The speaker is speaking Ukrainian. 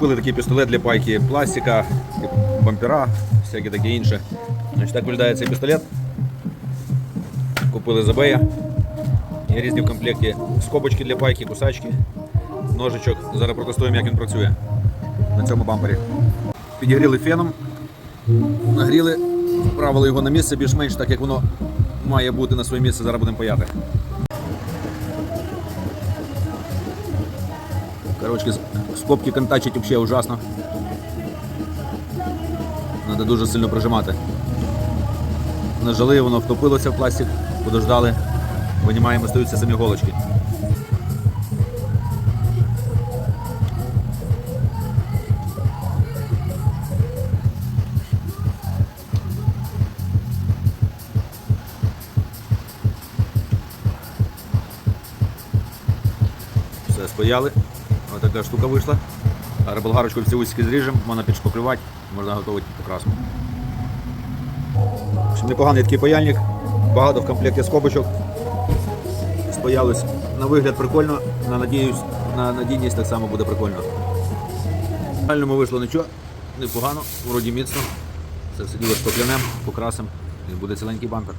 Купили такий пістолет для пайки пластика, бампера, всяке таке інше. Значить, так виглядає цей пістолет. Купили за Бея. Є різні в комплекті скобочки для пайки, кусачки, ножичок. Зараз протестуємо, як він працює на цьому бампері. Підігріли феном, нагріли, вправили його на місце більш-менш так, як воно має бути на своє місце. Зараз будемо паяти. Короче, скобки контачить вообще ужасно. Надо дуже сильно прижимати. Нажали, воно втопилося в пластик, подождали, винімаємо, стаються самі голочки. Все, спаяли. Ось така штука вийшла. Зараз болгарочку всі усики зріжемо, можна підшпаклювати, можна готувати покраску. Непоганий такий паяльник, багато в комплекті скобочок. Спаялось. На вигляд прикольно, на, надіюсь, на надійність так само буде прикольно. В реальному вийшло нічого, непогано, вроді міцно. Це все діло шпаклянем, покрасимо і буде ціленький бампер.